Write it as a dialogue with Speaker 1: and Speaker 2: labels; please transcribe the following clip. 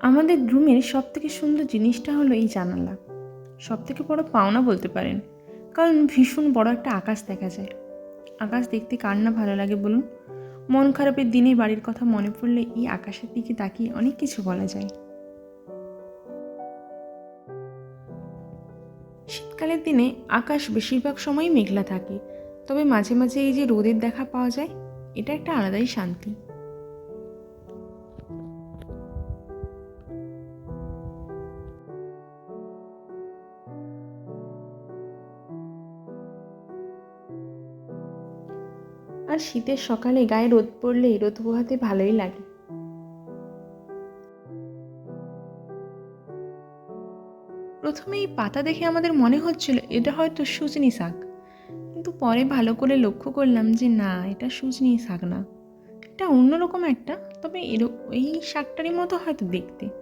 Speaker 1: আমাদের রুমের সব থেকে সুন্দর জিনিসটা হলো এই জানালা। সব থেকে বড় পাওনা বলতে পারেন, কারণ ভীষণ বড় একটা আকাশ দেখা যায়। আকাশ দেখতে কার না ভালো লাগে বলুন? মন খারাপের দিনে বাড়ির কথা মনে পড়লে এই আকাশের দিকে তাকিয়ে অনেক কিছু বলা যায়। শীতকালের দিনে আকাশ বেশিরভাগ সময়ই মেঘলা থাকে, তবে মাঝে মাঝে এই যে রোদের দেখা পাওয়া যায়, এটা একটা আলাদাই শান্তি। আর শীতের সকালে গায়ে রোদ পড়লে রোদ পোহাতে ভালোই লাগে। প্রথমে এই পাতা দেখে আমাদের মনে হচ্ছিল, এটা হয়তো সুজনি শাক। কিন্তু পরে ভালো করে লক্ষ্য করলাম যে না, এটা সুজনি শাক না। এটা অন্যরকম একটা, তবে এর, এই শাকটারই মতো হয়তো দেখতে।